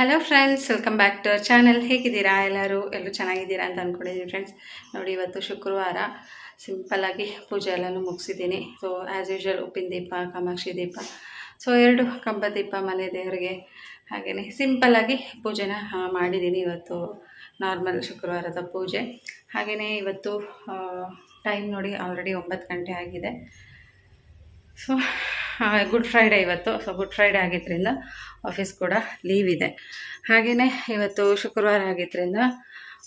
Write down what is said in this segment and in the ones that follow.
Hello friends welcome back to our channel ಹೇಗಿದ್ದೀರಾ ಎಲ್ಲರೂ? ಎಲ್ಲರೂ ಚೆನ್ನಾಗಿದ್ದೀರಾ ಅಂತ ಅಂದ್ಕೊಂಡಿದ್ದೀನಿ ಫ್ರೆಂಡ್ಸ್ ನೋಡಿ, ಇವತ್ತು ಶುಕ್ರವಾರ ಸಿಂಪಲ್ಲಾಗಿ ಪೂಜೆ ಎಲ್ಲನೂ ಮುಗಿಸಿದ್ದೀನಿ. ಸೊ ಆ್ಯಸ್ ಯೂಶ್ವಲ್ ಉಪ್ಪಿನ ದೀಪ, ಕಾಮಾಕ್ಷಿ ದೀಪ. ಸೊ ಎರಡು ಕಂಬ ದೀಪ ಮನೆ ದೇವರಿಗೆ. ಹಾಗೆಯೇ ಸಿಂಪಲ್ಲಾಗಿ ಪೂಜೆನ ಮಾಡಿದ್ದೀನಿ ಇವತ್ತು ನಾರ್ಮಲ್ ಶುಕ್ರವಾರದ ಪೂಜೆ. ಹಾಗೆಯೇ ಇವತ್ತು ಟೈಮ್ ನೋಡಿ ಆಲ್ರೆಡಿ ಒಂಬತ್ತು ಗಂಟೆ ಆಗಿದೆ. ಸೊ ಗುಡ್ ಫ್ರೈಡೇ ಇವತ್ತು. ಸೊ ಗುಡ್ ಫ್ರೈಡೇ ಆಗಿದ್ದರಿಂದ ಆಫೀಸ್ ಕೂಡ ಲೀವ್ ಇದೆ. ಹಾಗೆಯೇ ಇವತ್ತು ಶುಕ್ರವಾರ ಆಗಿದ್ದರಿಂದ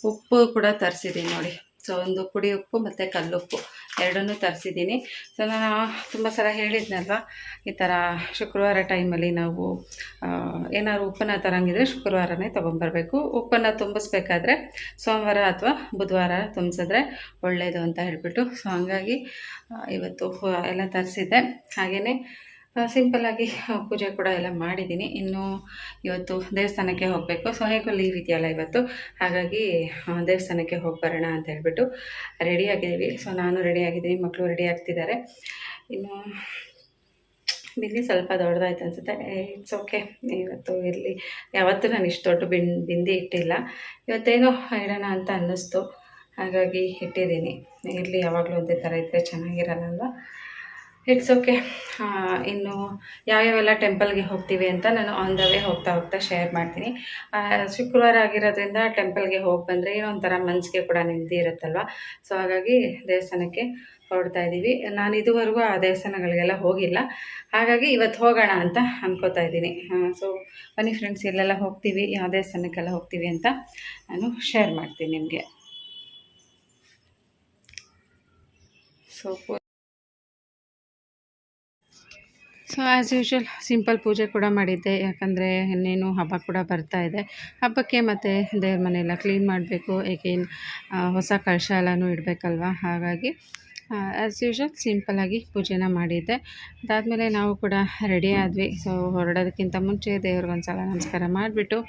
ಉಪ್ಪು ಕೂಡ ತರಿಸಿದ್ದೀನಿ ನೋಡಿ. ಸೊ ಒಂದು ಪುಡಿ ಉಪ್ಪು ಮತ್ತು ಕಲ್ಲುಪ್ಪು ಎರಡನ್ನೂ ತರಿಸಿದ್ದೀನಿ. ಸೊ ನಾನು ತುಂಬ ಸಲ ಹೇಳಿದ್ನಲ್ವ, ಈ ಥರ ಶುಕ್ರವಾರ ಟೈಮಲ್ಲಿ ನಾವು ಏನಾದ್ರು ಉಪ್ಪನ್ನ ತರಂಗಿದ್ರೆ ಶುಕ್ರವಾರನೇ ತೊಗೊಂಬರ್ಬೇಕು ಉಪ್ಪನ್ನು ತುಂಬಿಸ್ಬೇಕಾದ್ರೆ ಸೋಮವಾರ ಅಥವಾ ಬುಧವಾರ ತುಂಬಿಸಿದ್ರೆ ಒಳ್ಳೆಯದು ಅಂತ ಹೇಳಿಬಿಟ್ಟು. ಸೊ ಹಂಗಾಗಿ ಇವತ್ತು ಎಲ್ಲ ತರಿಸಿದ್ದೆ. ಹಾಗೆಯೇ ಸಿಂಪಲ್ಲಾಗಿ ಪೂಜೆ ಕೂಡ ಎಲ್ಲ ಮಾಡಿದ್ದೀನಿ. ಇನ್ನು ಇವತ್ತು ದೇವಸ್ಥಾನಕ್ಕೆ ಹೋಗಬೇಕು. ಸೊ ಹೇಗೂ ಲೀವ್ ಇದೆಯಲ್ಲ ಇವತ್ತು. ಹಾಗಾಗಿ ದೇವಸ್ಥಾನಕ್ಕೆ ಹೋಗಿ ಬರೋಣ ಅಂತ ಹೇಳ್ಬಿಟ್ಟು ರೆಡಿ ಆಗಿದ್ದೀವಿ. ಸೊ ನಾನು ರೆಡಿ ಆಗಿದ್ದೀನಿ. ಮಕ್ಕಳು ರೆಡಿ ಆಗ್ತಿದ್ದಾರೆ. ಇನ್ನು, ಬಿಂದಿ ಸ್ವಲ್ಪ ದೊಡ್ಡದಾಯ್ತು ಅನಿಸುತ್ತೆ. ಇಟ್ಸ್ ಓಕೆ ಇವತ್ತು ಇರಲಿ. ಯಾವತ್ತೂ ನಾನು ಇಷ್ಟು ದೊಡ್ಡ ಬಿನ್ ಬಿಂದಿ ಇಟ್ಟಿಲ್ಲ. ಇವತ್ತೇನೋ ಇಡೋಣ ಅಂತ ಅನ್ನಿಸ್ತು. ಹಾಗಾಗಿ ಇಟ್ಟಿದ್ದೀನಿ. ಇರಲಿ ಯಾವಾಗಲೂ ಒಂದೇ ಥರ ಇದ್ದರೆ ಚೆನ್ನಾಗಿರಲ್ಲ ಅಲ್ವಾ? ಇಟ್ಸ್ ಓಕೆ ಇನ್ನು ಯಾವ್ಯಾವೆಲ್ಲ ಟೆಂಪಲ್ಗೆ ಹೋಗ್ತೀವಿ ಅಂತ ನಾನು ಆನ್ ದ ವೇ ಹೋಗ್ತಾ ಹೋಗ್ತಾ ಶೇರ್ ಮಾಡ್ತೀನಿ. ಶುಕ್ರವಾರ ಆಗಿರೋದ್ರಿಂದ ಟೆಂಪಲ್ಗೆ ಹೋಗಿ ಬಂದರೆ ಏನೋ ಒಂಥರ ಮನಸ್ಸಿಗೆ ಕೂಡ ನೆಮ್ಮದಿ ಇರುತ್ತಲ್ವ? ಸೊ ಹಾಗಾಗಿ ದೇವಸ್ಥಾನಕ್ಕೆ ಹೊರಡ್ತಾ ಇದ್ದೀವಿ ನಾನು ಇದುವರೆಗೂ ಆ ದೇವಸ್ಥಾನಗಳಿಗೆಲ್ಲ ಹೋಗಿಲ್ಲ. ಹಾಗಾಗಿ ಇವತ್ತು ಹೋಗೋಣ ಅಂತ ಅಂದ್ಕೋತಾ ಇದ್ದೀನಿ. ಸೊ ಬನ್ನಿ ಫ್ರೆಂಡ್ಸ್ ಇಲ್ಲೆಲ್ಲ ಹೋಗ್ತೀವಿ. ಯಾವ ದೇವಸ್ಥಾನಕ್ಕೆಲ್ಲ ಹೋಗ್ತೀವಿ ಅಂತ ನಾನು ಶೇರ್ ಮಾಡ್ತೀನಿ ನಿಮಗೆ. So so as usual simple ಪೂಜೆ ಕೂಡ ಮಾಡಿದ್ದೆ. ಯಾಕಂದರೆ ಇನ್ನೇನು ಹಬ್ಬ ಕೂಡ ಬರ್ತಾ ಇದೆ. ಹಬ್ಬಕ್ಕೆ ಮತ್ತು ದೇವ್ರ ಮನೆಯೆಲ್ಲ ಕ್ಲೀನ್ ಮಾಡಬೇಕು. ಏಕೇನು ಹೊಸ ಕಳಶ ಎಲ್ಲನೂ ಇಡಬೇಕಲ್ವ? ಹಾಗಾಗಿ ಆ್ಯಸ್ ಯೂಶ್ವಲ್ ಸಿಂಪಲ್ಲಾಗಿ ಪೂಜೆನ ಮಾಡಿದ್ದೆ. ಅದಾದಮೇಲೆ ನಾವು ಕೂಡ ರೆಡಿ ಆದ್ವಿ. ಸೊ ಹೊರಡೋದಕ್ಕಿಂತ ಮುಂಚೆ ದೇವ್ರಿಗೊಂದು ಸಲ ನಮಸ್ಕಾರ ಮಾಡಿಬಿಟ್ಟು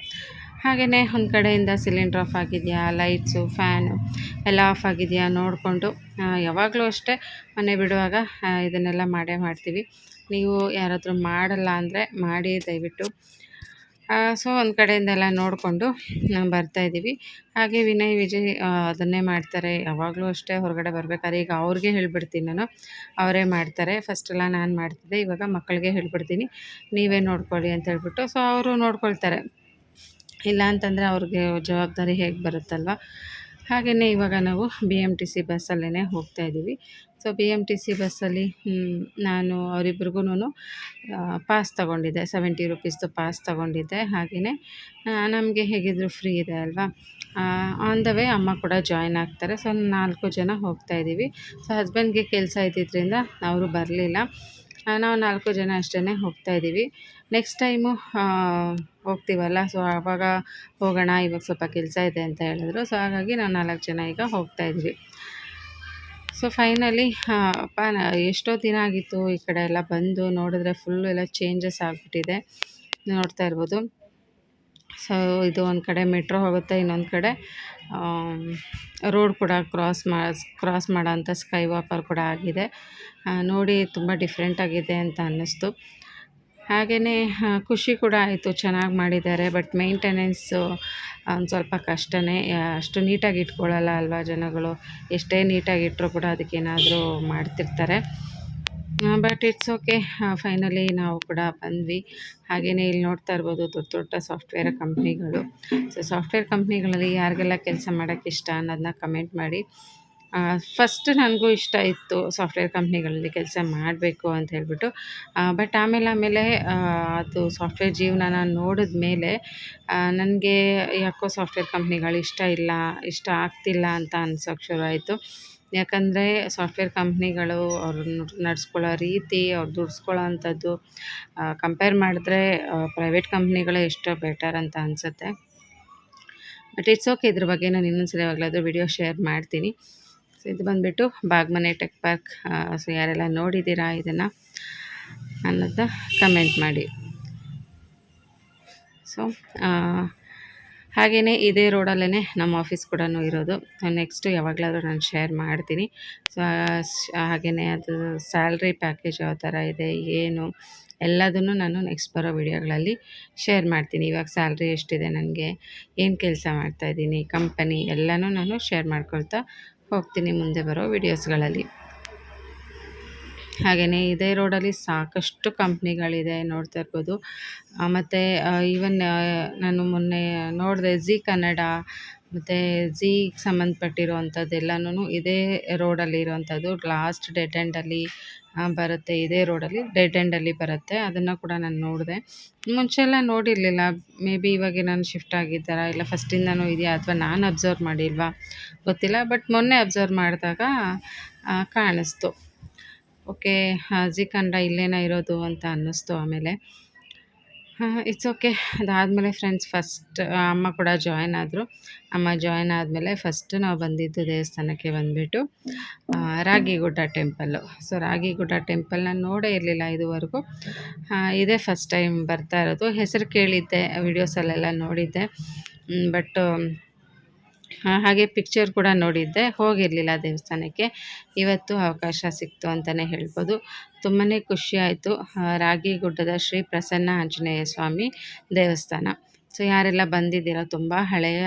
ಹಾಗೆಯೇ ಒಂದು ಕಡೆಯಿಂದ ಸಿಲಿಂಡ್ರ್ ಆಫ್ ಆಗಿದೆಯಾ? ಲೈಟ್ಸು ಫ್ಯಾನು ಎಲ್ಲ ಆಫ್ ಆಗಿದೆಯಾ? ನೋಡಿಕೊಂಡು ಯಾವಾಗಲೂ ಅಷ್ಟೇ ಮನೆ ಬಿಡುವಾಗ ಇದನ್ನೆಲ್ಲ ಮಾಡೇ ಮಾಡ್ತೀವಿ. ನೀವು ಯಾರಾದರೂ ಮಾಡಲ್ಲ ಅಂದರೆ ಮಾಡಿ ದಯವಿಟ್ಟು. ಸೊ ಒಂದು ಕಡೆಯಿಂದೆಲ್ಲ ನೋಡಿಕೊಂಡು ನಾವು ಬರ್ತಾಯಿದ್ದೀವಿ ಹಾಗೆ ವಿನಯ್, ವಿಜಯ್ ಅದನ್ನೇ ಮಾಡ್ತಾರೆ. ಯಾವಾಗಲೂ ಅಷ್ಟೇ ಹೊರಗಡೆ ಬರಬೇಕಾದ್ರೆ ಈಗ ಅವ್ರಿಗೆ ಹೇಳ್ಬಿಡ್ತೀನಿ ನಾನು. ಅವರೇ ಮಾಡ್ತಾರೆ. ಫಸ್ಟೆಲ್ಲ ನಾನು ಮಾಡ್ತಿದ್ದೆ. ಇವಾಗ ಮಕ್ಕಳಿಗೆ ಹೇಳ್ಬಿಡ್ತೀನಿ. ನೀವೇ ನೋಡ್ಕೊಳ್ಳಿ ಅಂತ ಹೇಳ್ಬಿಟ್ಟು. ಸೊ ಅವರು ನೋಡ್ಕೊಳ್ತಾರೆ. ಇಲ್ಲ ಅಂತಂದರೆ ಅವ್ರಿಗೆ ಜವಾಬ್ದಾರಿ ಹೇಗೆ ಬರುತ್ತಲ್ವ? ಹಾಗೆಯೇ ಇವಾಗ ನಾವು ಬಿ ಎಂ ಟಿ ಸಿ ಬಸ್ಸಲ್ಲೇ ಹೋಗ್ತಾ ಇದ್ದೀವಿ. So B M T C ಬಸ್ಸಲ್ಲಿ ನಾನು ಅವರಿಬ್ರಿಗೂ ಪಾಸ್ ತಗೊಂಡಿದ್ದೆ. ಸೆವೆಂಟಿ ರುಪೀಸ್ದು ಪಾಸ್ ತಗೊಂಡಿದ್ದೆ. ಹಾಗೆಯೇ ನಮಗೆ ಹೇಗಿದ್ರು ಫ್ರೀ ಇದೆ ಅಲ್ವಾ? ಆನ್ ದ ವೇ ಅಮ್ಮ ಕೂಡ ಜಾಯ್ನ್ ಆಗ್ತಾರೆ. ಸೊ ನಾಲ್ಕು ಜನ ಹೋಗ್ತಾ ಇದ್ದೀವಿ. ಸೊ ಹಸ್ಬೆಂಡ್ಗೆ ಕೆಲಸ ಇದ್ದಿದ್ದರಿಂದ ಅವರು ಬರಲಿಲ್ಲ. ನಾವು ನಾಲ್ಕು ಜನ ಅಷ್ಟೇ ಹೋಗ್ತಾ ಇದ್ದೀವಿ. Next time ಹೋಗ್ತೀವಲ್ಲ? ಸೊ ಆವಾಗ ಹೋಗೋಣ, ಇವಾಗ ಸ್ವಲ್ಪ ಕೆಲಸ ಇದೆ ಅಂತ ಹೇಳಿದ್ರು. ಸೊ ಹಾಗಾಗಿ ನಾವು ನಾಲ್ಕು ಜನ ಈಗ ಹೋಗ್ತಾ ಇದ್ವಿ. ಸೊ ಫೈನಲಿ ಅಪ್ಪ ಎಷ್ಟೋ ದಿನ ಆಗಿತ್ತು ಈ ಕಡೆ ಎಲ್ಲ ಬಂದು ನೋಡಿದ್ರೆ ಫುಲ್ಲು ಎಲ್ಲ ಚೇಂಜಸ್ ಆಗಿಬಿಟ್ಟಿದೆ. ನೋಡ್ತಾ ಇರ್ಬೋದು. ಸೊ ಇದು ಒಂದು ಕಡೆ ಮೆಟ್ರೋ ಹೋಗುತ್ತೆ, ಇನ್ನೊಂದು ಕಡೆ ರೋಡ್ ಕೂಡ ಕ್ರಾಸ್ ಮಾ ಕ್ರಾಸ್ ಮಾಡೋ ಅಂಥ ಸ್ಕೈ ವಾಕರ್ ಕೂಡ ಆಗಿದೆ. ನೋಡಿ, ತುಂಬ ಡಿಫ್ರೆಂಟಾಗಿದೆ ಅಂತ ಅನ್ನಿಸ್ತು. ಹಾಗೆಯೇ ಖುಷಿ ಕೂಡ ಆಯಿತು ಚೆನ್ನಾಗಿ ಮಾಡಿದ್ದಾರೆ, ಬಟ್ ಮೇಂಟೆನೆನ್ಸು ಒಂದು ಸ್ವಲ್ಪ ಕಷ್ಟನೇ ಅಷ್ಟು ನೀಟಾಗಿ ಇಟ್ಕೊಳ್ಳಲ್ಲ ಅಲ್ವಾ ಜನಗಳು? ಎಷ್ಟೇ ನೀಟಾಗಿ ಇಟ್ಟರು ಕೂಡ ಅದಕ್ಕೇನಾದರೂ ಮಾಡ್ತಿರ್ತಾರೆ. ಬಟ್ ಇಟ್ಸ್ ಓಕೆ ಫೈನಲಿ ನಾವು ಕೂಡ ಬಂದ್ವಿ. ಹಾಗೆಯೇ ಇಲ್ಲಿ ನೋಡ್ತಾ ಇರ್ಬೋದು ದೊಡ್ಡ ದೊಡ್ಡ ಸಾಫ್ಟ್ವೇರ್ ಕಂಪ್ನಿಗಳು. ಸೊ, ಸಾಫ್ಟ್ವೇರ್ ಕಂಪ್ನಿಗಳಲ್ಲಿ ಯಾರಿಗೆಲ್ಲ ಕೆಲಸ ಮಾಡೋಕ್ಕೆ ಇಷ್ಟ ಅನ್ನೋದನ್ನ ಕಮೆಂಟ್ ಮಾಡಿ. ಫಸ್ಟ್ ನನಗೂ ಇಷ್ಟ ಇತ್ತು ಸಾಫ್ಟ್ವೇರ್ ಕಂಪ್ನಿಗಳಲ್ಲಿ ಕೆಲಸ ಮಾಡಬೇಕು ಅಂತ ಹೇಳ್ಬಿಟ್ಟು. ಬಟ್ ಆಮೇಲೆ ಆಮೇಲೆ ಅದು ಸಾಫ್ಟ್ವೇರ್ ಜೀವನನ ನೋಡಿದ ಮೇಲೆ ನನಗೆ ಯಾಕೋ ಸಾಫ್ಟ್ವೇರ್ ಕಂಪ್ನಿಗಳು ಇಷ್ಟ ಇಲ್ಲ, ಇಷ್ಟ ಆಗ್ತಿಲ್ಲ ಅಂತ ಅನ್ಸೋಕ್ಕೆ ಶುರು ಆಯಿತು ಯಾಕಂದರೆ ಸಾಫ್ಟ್ವೇರ್ ಕಂಪ್ನಿಗಳು ಅವ್ರು ನಡೆಸ್ಕೊಳ್ಳೋ ರೀತಿ, ಅವ್ರು ದುಡಿಸ್ಕೊಳ್ಳೋ ಅಂಥದ್ದು ಕಂಪೇರ್ ಮಾಡಿದ್ರೆ ಪ್ರೈವೇಟ್ ಕಂಪ್ನಿಗಳೇ ಎಷ್ಟೋ ಬೆಟರ್ ಅಂತ ಅನಿಸುತ್ತೆ. ಬಟ್ ಇಟ್ಸ್ ಓಕೆ ಇದ್ರ ಬಗ್ಗೆ ನಾನು ಇನ್ನೊಂದ್ಸಲ ಯಾವಾಗಲಾದರೂ ವಿಡಿಯೋ ಶೇರ್ ಮಾಡ್ತೀನಿ. ಸೊ ಇದು ಬಂದುಬಿಟ್ಟು ಬಾಗ್ಮನೆ ಟೆಕ್ ಪಾರ್ಕ್. ಸೊ ಯಾರೆಲ್ಲ ನೋಡಿದ್ದೀರಾ ಇದನ್ನು ಅನ್ನೋದನ್ನ ಕಮೆಂಟ್ ಮಾಡಿ. ಸೊ ಹಾಗೆಯೇ ಇದೇ ರೋಡಲ್ಲೇ ನಮ್ಮ ಆಫೀಸ್ ಕೂಡ ಇರೋದು. ನೆಕ್ಸ್ಟು ಯಾವಾಗಲಾದರೂ ನಾನು ಶೇರ್ ಮಾಡ್ತೀನಿ. ಸೊ ಹಾಗೆಯೇ ಅದು ಸ್ಯಾಲ್ರಿ ಪ್ಯಾಕೇಜ್ ಯಾವ ಥರ ಇದೆ, ಏನು, ಎಲ್ಲದನ್ನು ನಾನು ನೆಕ್ಸ್ಟ್ ಬರೋ ವಿಡಿಯೋಗಳಲ್ಲಿ ಶೇರ್ ಮಾಡ್ತೀನಿ. ಇವಾಗ ಸ್ಯಾಲ್ರಿ ಎಷ್ಟಿದೆ ನನಗೆ, ಏನು ಕೆಲಸ ಮಾಡ್ತಾಯಿದ್ದೀನಿ ಕಂಪನಿ ಎಲ್ಲನೂ ನಾನು ಶೇರ್ ಮಾಡ್ಕೊಳ್ತಾ ಹೋಗ್ತೀನಿ ಮುಂದೆ ಬರೋ ವಿಡಿಯೋಸ್ಗಳಲ್ಲಿ ಹಾಗೆಯೇ ಇದೇ ರೋಡಲ್ಲಿ ಸಾಕಷ್ಟು ಕಂಪ್ನಿಗಳಿದೆ ನೋಡ್ತಾ ಇರ್ಬೋದು. ಮತ್ತು ಈವನ್ ನಾನು ಮೊನ್ನೆ ನೋಡಿದೆ ಝೀ ಕನ್ನಡ ಮತ್ತು ಝೀಗೆ ಸಂಬಂಧಪಟ್ಟಿರೋವಂಥದ್ದೆಲ್ಲನೂ ಇದೇ ರೋಡಲ್ಲಿ ಇರೋವಂಥದ್ದು ಲಾಸ್ಟ್ ಡೆಡ್ ಎಂಡಲ್ಲಿ ಬರುತ್ತೆ. ಇದೇ ರೋಡಲ್ಲಿ ಡೆಡ್ ಎಂಡಲ್ಲಿ ಬರುತ್ತೆ. ಅದನ್ನು ಕೂಡ ನಾನು ನೋಡಿದೆ. ಮುಂಚೆ ಎಲ್ಲ ನೋಡಿರಲಿಲ್ಲ. ಮೇ ಬಿ ಇವಾಗ ನಾನು ಶಿಫ್ಟ್ ಆಗಿದ್ದಾರ ಇಲ್ಲ ಫಸ್ಟಿಂದನೂ ಇದೆಯಾ ಅಥವಾ ನಾನು ಅಬ್ಸರ್ವ್ ಮಾಡಿಲ್ವಾ? ಗೊತ್ತಿಲ್ಲ. ಬಟ್ ಮೊನ್ನೆ ಅಬ್ಸರ್ವ್ ಮಾಡಿದಾಗ ಕಾಣಿಸ್ತು. ಓಕೆ ಜಿ ಕಂಡ ಇಲ್ಲೇನ ಇರೋದು ಅಂತ ಅನ್ನಿಸ್ತು ಆಮೇಲೆ. ಇಟ್ಸ್ ಓಕೆ ಅದಾದಮೇಲೆ ಫ್ರೆಂಡ್ಸ್ ಫಸ್ಟ್ ಅಮ್ಮ ಕೂಡ ಜಾಯ್ನ್ ಆದರು. ಅಮ್ಮ ಜಾಯ್ನ್ ಆದಮೇಲೆ ಫಸ್ಟ್ ನಾವು ಬಂದಿದ್ದು ದೇವಸ್ಥಾನಕ್ಕೆ ಬಂದುಬಿಟ್ಟು ರಾಗಿಗುಡ್ಡ ಟೆಂಪಲ್ಲು ಸೊ ರಾಗಿಗುಡ್ಡ ಟೆಂಪಲ್ನ ನೋಡೇ ಇರಲಿಲ್ಲ ಇದುವರೆಗೂ. ಇದೇ ಫಸ್ಟ್ ಟೈಮ್ ಬರ್ತಾ ಇರೋದು. ಹೆಸರು ಕೇಳಿದ್ದೆ ವಿಡಿಯೋಸಲ್ಲೆಲ್ಲ ನೋಡಿದ್ದೆ. ಬಟ್ ಹಾಗೆ ಪಿಕ್ಚರ್ ಕೂಡ ನೋಡಿದ್ದೆ. ಹೋಗಿರಲಿಲ್ಲ ದೇವಸ್ಥಾನಕ್ಕೆ. ಇವತ್ತು ಅವಕಾಶ ಸಿಕ್ತು ಅಂತಲೇ ಹೇಳ್ಬೋದು. ತುಂಬಾ ಖುಷಿಯಾಯಿತು ರಾಗಿಗುಡ್ಡದ ಶ್ರೀ ಪ್ರಸನ್ನ ಆಂಜನೇಯ ಸ್ವಾಮಿ ದೇವಸ್ಥಾನ. ಸೊ ಯಾರೆಲ್ಲ ಬಂದಿದ್ದೀರೋ, ತುಂಬ ಹಳೆಯ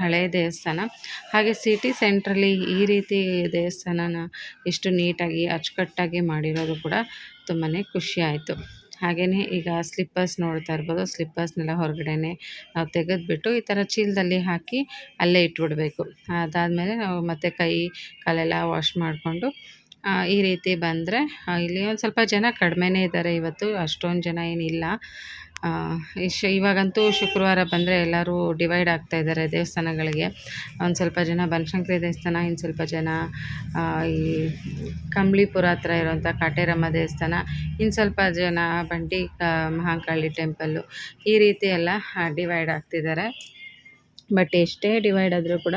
ಹಳೆಯ ದೇವಸ್ಥಾನ. ಹಾಗೆ ಸಿಟಿ ಸೆಂಟ್ರಲ್ಲಿ ಈ ರೀತಿ ದೇವಸ್ಥಾನನ ಎಷ್ಟು ನೀಟಾಗಿ ಅಚ್ಚುಕಟ್ಟಾಗಿ ಮಾಡಿರೋದು ಕೂಡ ತುಂಬಾ ಖುಷಿಯಾಯಿತು ಹಾಗೆಯೇ ಈಗ ಸ್ಲಿಪ್ಪರ್ಸ್ ನೋಡ್ತಾ ಇರ್ಬೋದು. ಸ್ಲಿಪ್ಪರ್ಸ್ನೆಲ್ಲ ಹೊರಗಡೆನೆ ನಾವು ತೆಗೆದುಬಿಟ್ಟು ಈ ಥರ ಚೀಲದಲ್ಲಿ ಹಾಕಿ ಅಲ್ಲೇ ಇಟ್ಬಿಡಬೇಕು. ಅದಾದಮೇಲೆ ನಾವು ಮತ್ತೆ ಕೈ, ಕಾಲೆಲ್ಲ ವಾಶ್ ಮಾಡಿಕೊಂಡು ಈ ರೀತಿ ಬಂದರೆ ಇಲ್ಲಿ ಒಂದು ಸ್ವಲ್ಪ ಜನ ಕಡಿಮೆನೇ ಇದ್ದಾರೆ ಇವತ್ತು. ಅಷ್ಟೊಂದು ಜನ ಏನಿಲ್ಲ. ಇಶ್ ಇವಾಗಂತೂ ಶುಕ್ರವಾರ ಬಂದರೆ ಎಲ್ಲರೂ ಡಿವೈಡ್ ಆಗ್ತಾ ಇದ್ದಾರೆ ದೇವಸ್ಥಾನಗಳಿಗೆ. ಒಂದು ಸ್ವಲ್ಪ ಜನ ಬನಶಂಕರಿ ದೇವಸ್ಥಾನ, ಇನ್ನು ಸ್ವಲ್ಪ ಜನ ಈ ಕಂಬ್ಳಿಪುರ ಹತ್ರ ಇರೋವಂಥ ಕಾಟೇರಮ್ಮ ದೇವಸ್ಥಾನ, ಇನ್ನು ಸ್ವಲ್ಪ ಜನ ಬಂಡಿ ಮಹಾಂಕಾಳಿ ಟೆಂಪಲ್ಲು, ಈ ರೀತಿ ಎಲ್ಲ ಡಿವೈಡ್ ಆಗ್ತಿದ್ದಾರೆ. ಬಟ್ ಎಷ್ಟೇ ಡಿವೈಡ್ ಆದರೂ ಕೂಡ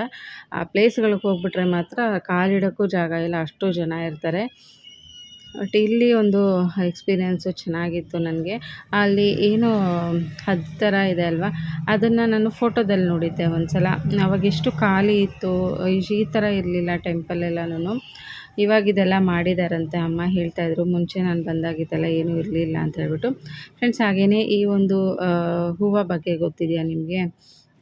ಆ ಪ್ಲೇಸ್ಗಳಿಗೆ ಹೋಗ್ಬಿಟ್ರೆ ಮಾತ್ರ ಕಾಲಿಡೋಕ್ಕೂ ಜಾಗ ಇಲ್ಲ, ಅಷ್ಟು ಜನ ಇರ್ತಾರೆ. ಬಟ್ ಇಲ್ಲಿ ಒಂದು ಎಕ್ಸ್ಪೀರಿಯೆನ್ಸು ಚೆನ್ನಾಗಿತ್ತು ನನಗೆ. ಅಲ್ಲಿ ಏನು ಹದ್ ಥರ ಇದೆ ಅಲ್ವಾ? ಅದನ್ನು ನಾನು ಫೋಟೋದಲ್ಲಿ ನೋಡಿದ್ದೆ ಒಂದು ಸಲ ಅವಾಗ ಎಷ್ಟು ಖಾಲಿ ಇತ್ತು, ಈ ಥರ ಇರಲಿಲ್ಲ ಟೆಂಪಲ್ ಎಲ್ಲನೂ ಇವಾಗ ಇದೆಲ್ಲ ಮಾಡಿದಾರಂತೆ ಅಮ್ಮ ಹೇಳ್ತಾಯಿದ್ರು ಮುಂಚೆ ನಾನು ಬಂದಾಗ ಇದೆಲ್ಲ ಏನೂ ಇರಲಿಲ್ಲ ಅಂತ ಹೇಳ್ಬಿಟ್ಟು. ಫ್ರೆಂಡ್ಸ್ ಹಾಗೆಯೇ ಈ ಒಂದು ಹೂವು ಬಗ್ಗೆ ಗೊತ್ತಿದೆಯಾ ನಿಮಗೆ?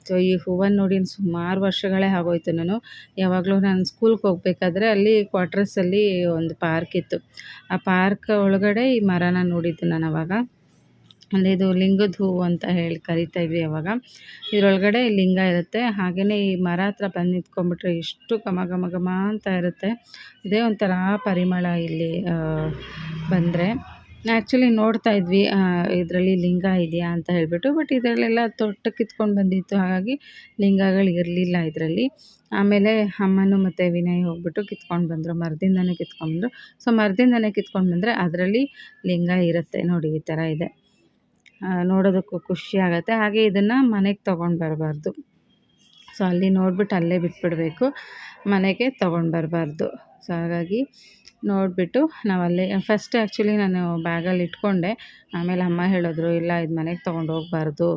ಸೊ ಈ ಹೂವನ್ನು ನೋಡಿ ಸುಮಾರು ವರ್ಷಗಳೇ ಆಗೋಯ್ತು ನಾನು. ಯಾವಾಗಲೂ ನಾನು ಸ್ಕೂಲ್ಗೆ ಹೋಗಬೇಕಾದ್ರೆ ಅಲ್ಲಿ ಕ್ವಾರ್ಟರ್ಸಲ್ಲಿ ಒಂದು ಪಾರ್ಕ್ ಇತ್ತು. ಆ ಪಾರ್ಕ್ ಒಳಗಡೆ ಈ ಮರನ ನೋಡಿದ್ದು ನಾನು ಅವಾಗ. ಅಂದರೆ ಇದು ಲಿಂಗದ ಹೂವು ಅಂತ ಹೇಳಿ ಕರಿತಾ ಇದ್ವಿ ಅವಾಗ. ಇದರೊಳಗಡೆ ಲಿಂಗ ಇರುತ್ತೆ. ಹಾಗೆಯೇ ಈ ಮರ ಹತ್ರ ಬಂದು ನಿಂತ್ಕೊಂಡ್ಬಿಟ್ರೆ ಎಷ್ಟು ಘಮ ಘಮ ಘಮ ಅಂತ ಇರುತ್ತೆ. ಇದೇ ಒಂಥರ ಪರಿಮಳ ಇಲ್ಲಿ ಬಂದರೆ. ಆ್ಯಕ್ಚುಲಿ ನೋಡ್ತಾ ಇದ್ವಿ ಇದರಲ್ಲಿ ಲಿಂಗ ಇದೆಯಾ ಅಂತ ಹೇಳಿಬಿಟ್ಟು ಬಟ್ ಇದರಲ್ಲೆಲ್ಲ ತೊಟ್ಟ ಕಿತ್ಕೊಂಡು ಬಂದಿತ್ತು, ಹಾಗಾಗಿ ಲಿಂಗಗಳು ಇರಲಿಲ್ಲ ಇದರಲ್ಲಿ. ಆಮೇಲೆ ಅಮ್ಮನೂ ಮತ್ತು ವಿನಯ್ ಹೋಗ್ಬಿಟ್ಟು ಕಿತ್ಕೊಂಡು ಬಂದರು ಮರದಿಂದನೇ ಕಿತ್ಕೊಂಡ್ಬಂದರು ಸೊ ಮರದಿಂದನೇ ಕಿತ್ಕೊಂಡು ಬಂದರೆ ಅದರಲ್ಲಿ ಲಿಂಗ ಇರುತ್ತೆ ನೋಡಿ, ಈ ಥರ ಇದೆ. ನೋಡೋದಕ್ಕೂ ಖುಷಿ ಆಗುತ್ತೆ. ಹಾಗೆ ಇದನ್ನು ಮನೆಗೆ ತೊಗೊಂಡು ಬರಬಾರ್ದು. ಸೊ ಅಲ್ಲಿ ನೋಡಿಬಿಟ್ಟು ಅಲ್ಲೇ ಬಿಟ್ಬಿಡಬೇಕು. ಮನೆಗೆ ತೊಗೊಂಡು ಬರಬಾರ್ದು. ಸೊ ಹಾಗಾಗಿ ನೋಡಿಬಿಟ್ಟು ನಾವಲ್ಲೇ ಫಸ್ಟ್ ಆ್ಯಕ್ಚುಲಿ ನಾನು ಬ್ಯಾಗಲ್ಲಿ ಇಟ್ಕೊಂಡೆ. ಆಮೇಲೆ ಅಮ್ಮ ಹೇಳಿದ್ರು, ಇಲ್ಲ, ಇದು ಮನೆಗೆ ತೊಗೊಂಡು ಹೋಗ್ಬಾರ್ದು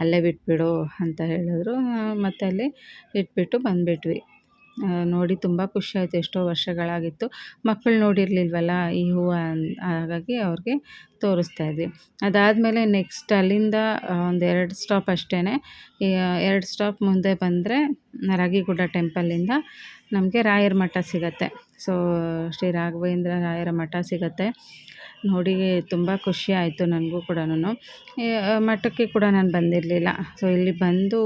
ಅಲ್ಲೇ ಬಿಟ್ಬಿಡು, ಅಂತ ಹೇಳಿದ್ರು. ಮತ್ತು ಅಲ್ಲಿ ಇಟ್ಬಿಟ್ಟು ಬಂದುಬಿಟ್ವಿ. ನೋಡಿ ತುಂಬ ಖುಷಿ ಆಯಿತು, ಎಷ್ಟೋ ವರ್ಷಗಳಾಗಿತ್ತು. ಮಕ್ಕಳು ನೋಡಿರಲಿಲ್ವಲ್ಲ, ಈ ಹೂವು ಹಾಗಾಗಿ ಅವ್ರಿಗೆ ತೋರಿಸ್ತಾ ಇದ್ವಿ. ಅದಾದಮೇಲೆ ನೆಕ್ಸ್ಟ್ ಅಲ್ಲಿಂದ ಒಂದು ಎರಡು ಸ್ಟಾಪ್ ಅಷ್ಟೇ ಎರಡು ಸ್ಟಾಪ್ ಮುಂದೆ ಬಂದರೆ ರಾಗಿಗುಡ್ಡ ಟೆಂಪಲ್ಲಿಂದ ನಮಗೆ ರಾಯರ ಮಠ ಸಿಗತ್ತೆ. ಸೊ, ಶ್ರೀ ರಾಘವೇಂದ್ರ ರಾಯರ ಮಠ ಸಿಗುತ್ತೆ. ನೋಡಿ, ತುಂಬ ಖುಷಿ ಆಯಿತು ನನಗೂ ಕೂಡ ಮಠಕ್ಕೆ ಕೂಡ ನಾನು ಬಂದಿರಲಿಲ್ಲ. ಸೊ, ಇಲ್ಲಿ ಬಂದು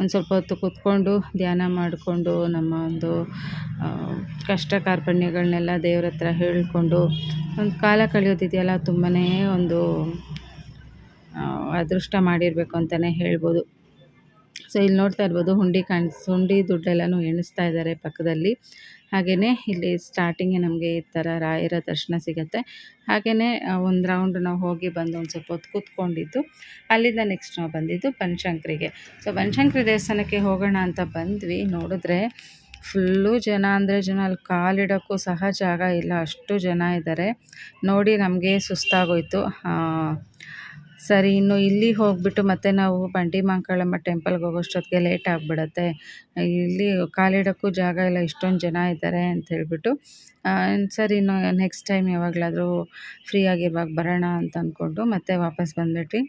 ಒಂದು ಸ್ವಲ್ಪ ಹೊತ್ತು ಕೂತ್ಕೊಂಡು ಧ್ಯಾನ ಮಾಡಿಕೊಂಡು ನಮ್ಮ ಒಂದು ಕಷ್ಟ ಕಾರ್ಪಣ್ಯಗಳನ್ನೆಲ್ಲ ದೇವ್ರ ಹತ್ರ ಹೇಳಿಕೊಂಡು ಒಂದು ಕಾಲ ಕಳೆಯೋದಿದೆಯಲ್ಲ ತುಂಬಾ ಒಂದು ಅದೃಷ್ಟ ಮಾಡಿರಬೇಕು ಅಂತಲೇ ಹೇಳ್ಬೋದು. ಸೊ ಇಲ್ಲಿ ನೋಡ್ತಾ ಇರ್ಬೋದು ಹುಂಡಿ ಕಾಣಿಸ್, ಹುಂಡಿ ದುಡ್ಡೆಲ್ಲನೂ ಎಣಿಸ್ತಾ ಇದ್ದಾರೆ ಪಕ್ಕದಲ್ಲಿ. ಹಾಗೆಯೇ ಇಲ್ಲಿ ಸ್ಟಾರ್ಟಿಂಗೆ ನಮಗೆ ಈ ಥರ ರಾಯರ ದರ್ಶನ ಸಿಗುತ್ತೆ. ಹಾಗೆಯೇ ಒಂದು ರೌಂಡ್ ನಾವು ಹೋಗಿ ಬಂದು ಒಂದು ಸ್ವಲ್ಪ ಹೊತ್ತು ಕೂತ್ಕೊಂಡಿದ್ದು, ಅಲ್ಲಿಂದ ನೆಕ್ಸ್ಟ್ ನಾವು ಬಂದಿದ್ದು ಬನಶಂಕರಿಗೆ ಸೊ ಬನಶಂಕರಿ ದೇವಸ್ಥಾನಕ್ಕೆ ಹೋಗೋಣ ಅಂತ ಬಂದ್ವಿ. ನೋಡಿದ್ರೆ ಫುಲ್ಲು ಜನ ಅಂದರೆ ಜನ ಅಲ್ಲಿ ಕಾಲಿಡೋಕ್ಕೂ ಸಹ ಜಾಗ ಇಲ್ಲ. ಅಷ್ಟು ಜನ ಇದ್ದಾರೆ ನೋಡಿ ನಮಗೆ ಸುಸ್ತಾಗೋಯಿತು. ಸರಿ, ಇನ್ನು ಇಲ್ಲಿ ಹೋಗ್ಬಿಟ್ಟು ಮತ್ತೆ ನಾವು ಬಂಡಿ ಮಾಂಕಾಳಮ್ಮ ಟೆಂಪಲ್ಗೆ ಹೋಗೋಷ್ಟೊತ್ತಿಗೆ ಲೇಟ್ ಆಗಿಬಿಡತ್ತೆ. ಇಲ್ಲಿ ಕಾಲಿಡೋಕ್ಕೂ ಜಾಗ ಇಲ್ಲ, ಇಷ್ಟೊಂದು ಜನ ಇದ್ದಾರೆ ಅಂತ ಹೇಳಿಬಿಟ್ಟು ಸರಿ, ಇನ್ನು ನೆಕ್ಸ್ಟ್ ಟೈಮ್ ಯಾವಾಗಲಾದರೂ ಫ್ರೀ ಆಗಿರುವಾಗ ಬರೋಣ ಅಂತ ಅಂದ್ಕೊಂಡು ಮತ್ತೆ ವಾಪಸ್ ಬಂದ್ಬಿಟ್ವಿ.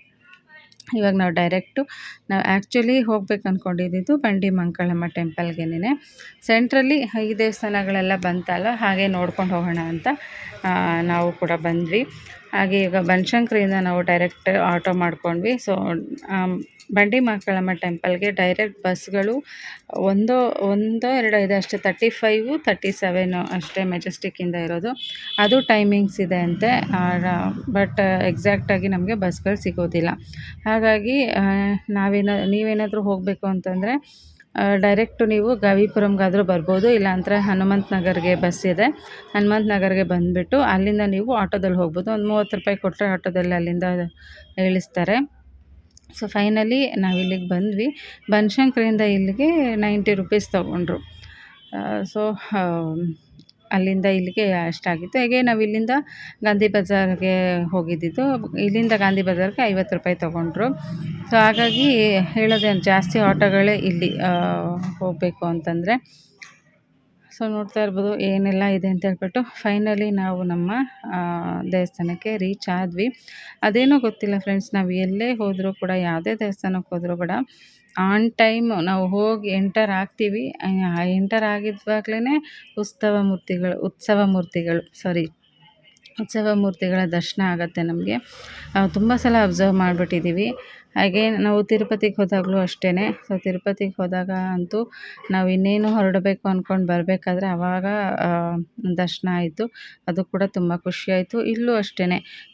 ಇವಾಗ ನಾವು ಡೈರೆಕ್ಟು ನಾವು ಆ್ಯಕ್ಚುಲಿ ಹೋಗ್ಬೇಕು ಅಂದ್ಕೊಂಡಿದ್ದು ಬಂಡಿ ಮಂಕಾಳಮ್ಮ ಟೆಂಪಲ್ಗೆನೇ ಸೆಂಟ್ರಲ್ಲಿ ಈ ದೇವಸ್ಥಾನಗಳೆಲ್ಲ ಬಂತಲ್ಲ, ಹಾಗೆ ನೋಡ್ಕೊಂಡು ಹೋಗೋಣ ಅಂತ ನಾವು ಕೂಡ ಬಂದ್ವಿ. ಹಾಗೆ ಈಗ ಬನಶಂಕರಿಯಿಂದ ನಾವು ಡೈರೆಕ್ಟ್ ಆಟೋ ಮಾಡ್ಕೊಂಡ್ವಿ. ಸೊ ಬಂಡಿ ಮಕ್ಕಳಮ್ಮ ಟೆಂಪಲ್ಗೆ ಡೈರೆಕ್ಟ್ ಬಸ್ಗಳು ಒಂದೋ ಒಂದೋ ಎರಡೋ ಇದೆ ಅಷ್ಟೇ ತರ್ಟಿ ಫೈವು ತರ್ಟಿ ಸೆವೆನು ಅಷ್ಟೇ ಮೆಜೆಸ್ಟಿಕ್ಕಿಂದ ಇರೋದು. ಅದು ಟೈಮಿಂಗ್ಸ್ ಇದೆ ಅಂತೆ. ಬಟ್ ಎಕ್ಸಾಕ್ಟಾಗಿ ನಮಗೆ ಬಸ್ಗಳು ಸಿಗೋದಿಲ್ಲ. ಹಾಗಾಗಿ ನಾವೇನ, ನೀವೇನಾದರೂ ಹೋಗಬೇಕು ಅಂತಂದರೆ ಡೈರೆಕ್ಟು ನೀವು ಗವಿಪುರಂಗಾದರೂ ಬರ್ಬೋದು, ಇಲ್ಲಾಂದರೆ ಹನುಮಂತ ನಗರ್ಗೆ ಬಸ್ ಇದೆ. ಹನುಮಂತ ನಗರ್ಗೆ ಬಂದುಬಿಟ್ಟು ಅಲ್ಲಿಂದ ನೀವು ಆಟೋದಲ್ಲಿ ಹೋಗ್ಬೋದು. ಒಂದು ಮೂವತ್ತು ರೂಪಾಯಿ ಕೊಟ್ಟರೆ ಆಟೋದಲ್ಲಿ ಅಲ್ಲಿಂದ ಇಳಿಸ್ತಾರೆ. ಸೊ ಫೈನಲಿ ನಾವು ಇಲ್ಲಿಗೆ ಬಂದ್ವಿ. ಬನಶಂಕರಿಯಿಂದ ಇಲ್ಲಿಗೆ ನೈಂಟಿ ರುಪೀಸ್ ತೊಗೊಂಡ್ರು. ಸೊ ಅಲ್ಲಿಂದ ಇಲ್ಲಿಗೆ ಅಷ್ಟಾಗಿತ್ತು. ಹೇಗೆ ನಾವು ಇಲ್ಲಿಂದ ಗಾಂಧಿ ಬಜಾರ್ಗೆ ಹೋಗಿದ್ದಿದ್ದು, ಇಲ್ಲಿಂದ ಗಾಂಧಿ ಬಜಾರ್ಗೆ ಐವತ್ತು ರೂಪಾಯಿ ತೊಗೊಂಡ್ರು. ಸೊ ಹಾಗಾಗಿ ಹೇಳೋದೇನು ಜಾಸ್ತಿ ಆಟೋಗಳೇ ಇಲ್ಲಿ ಹೋಗಬೇಕು ಅಂತಂದರೆ. ಸೊ ನೋಡ್ತಾ ಇರ್ಬೋದು, ಏನೆಲ್ಲ ಇದೆ ಅಂತ ಹೇಳ್ಬಿಟ್ಟು ಫೈನಲಿ ನಾವು ನಮ್ಮ ದೇವಸ್ಥಾನಕ್ಕೆ ರೀಚ್ ಆದ್ವಿ. ಅದೇನೋ ಗೊತ್ತಿಲ್ಲ ಫ್ರೆಂಡ್ಸ್ ನಾವು ಎಲ್ಲೇ ಹೋದರೂ ಕೂಡ, ಯಾವುದೇ ದೇವಸ್ಥಾನಕ್ಕೆ ಹೋದರೂ ಕೂಡ ಆನ್ ಟೈಮ್ ನಾವು ಹೋಗಿ ಎಂಟರ್ ಆಗ್ತೀವಿ. ಎಂಟರ್ ಆಗಿದ್ವಾಗಲೇ ಉತ್ಸವ ಮೂರ್ತಿಗಳು ಉತ್ಸವ ಮೂರ್ತಿಗಳು ಸಾರಿ ಉತ್ಸವ ಮೂರ್ತಿಗಳ ದರ್ಶನ ಆಗುತ್ತೆ ನಮಗೆ. ತುಂಬ ಸಲ ಅಬ್ಸರ್ವ್ ಮಾಡಿಬಿಟ್ಟಿದ್ದೀವಿ ಹಾಗೆ ನಾವು ತಿರುಪತಿಗೆ ಹೋದಾಗಲೂ ಅಷ್ಟೇ ಸೊ ತಿರುಪತಿಗೆ ಹೋದಾಗ ಅಂತೂ ನಾವು ಇನ್ನೇನು ಹೊರಡಬೇಕು ಅಂದ್ಕೊಂಡು ಬರಬೇಕಾದ್ರೆ ಆವಾಗ ದರ್ಶನ ಆಯಿತು. ಅದು ಕೂಡ ತುಂಬ ಖುಷಿಯಾಯಿತು ಇಲ್ಲೂ ಅಷ್ಟೇ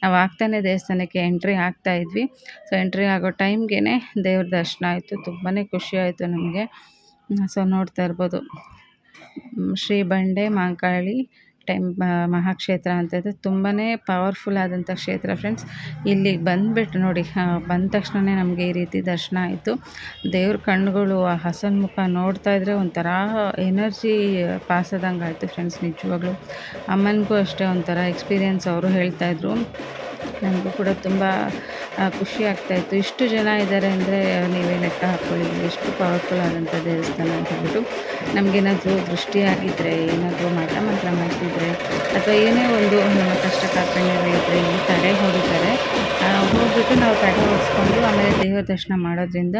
ನಾವು ಆಗ್ತಾನೆ ದೇವಸ್ಥಾನಕ್ಕೆ ಎಂಟ್ರಿ ಆಗ್ತಾ ಇದ್ವಿ. ಸೊ ಎಂಟ್ರಿ ಆಗೋ ಟೈಮ್ಗೆ ದೇವ್ರ ದರ್ಶನ ಆಯಿತು. ತುಂಬಾ ಖುಷಿ ಆಯಿತು ನಮಗೆ. ಸೊ ನೋಡ್ತಾ ಇರ್ಬೋದು. ಶ್ರೀ ಬಂಡೆ, ಮಾಂಕಾಳಿ ಟೆಂ ಮಹಾಕ್ಷೇತ್ರ ಅಂತ ಇದೆ. ತುಂಬಾ ಪವರ್ಫುಲ್ ಆದಂಥ ಕ್ಷೇತ್ರ ಫ್ರೆಂಡ್ಸ್ ಇಲ್ಲಿ ಬಂದುಬಿಟ್ಟು ನೋಡಿ ಬಂದ ತಕ್ಷಣವೇ ನಮಗೆ ಈ ರೀತಿ ದರ್ಶನ ಆಯಿತು. ದೇವ್ರ ಕಣ್ಣುಗಳು, ಆ ಹಸನ್ ಮುಖ ನೋಡ್ತಾ ಇದ್ದರೆ ಒಂಥರ ಎನರ್ಜಿ ಪಾಸ್ ಆದಂಗೆ ಆಯಿತು ಫ್ರೆಂಡ್ಸ್ ನಿಜವಾಗ್ಲೂ. ಅಮ್ಮನಿಗೂ ಅಷ್ಟೇ ಒಂಥರ ಎಕ್ಸ್ಪೀರಿಯನ್ಸ್ ಅವರು ಹೇಳ್ತಾಯಿದ್ರು ನನಗೂ ಕೂಡ ತುಂಬ ಖುಷಿ ಆಗ್ತಾಯಿತ್ತು ಇಷ್ಟು ಜನ ಇದ್ದಾರೆ ಅಂದರೆ ನೀವೇ ಲೆಕ್ಕ ಹಾಕ್ಕೊಳ್ಳಿ ಎಷ್ಟು ಪವರ್ಫುಲ್ ಆದಂಥ ದೇವಸ್ಥಾನ ಅಂತ ಹೇಳ್ಬಿಟ್ಟು ನಮಗೇನಾದರೂ ದೃಷ್ಟಿಯಾಗಿದ್ದರೆ ಏನಾದರೂ ಮಾಟ ಮಂತ್ರ ಮಾಡ್ತಿದ್ರೆ ಅಥವಾ ಏನೇ ಒಂದು ನಮ್ಮ ಕಷ್ಟ ಕಾರ್ಪಣ್ಯಗಳಿದ್ದರೆ ಇಲ್ಲಿ ತಡೆ ಆ, ಹೋಗ್ಬಿಟ್ಟು ನಾವು ತಡೆ ಹೊಡಿಸ್ಕೊಂಡು ಆಮೇಲೆ ದೇವರ ದರ್ಶನ ಮಾಡೋದ್ರಿಂದ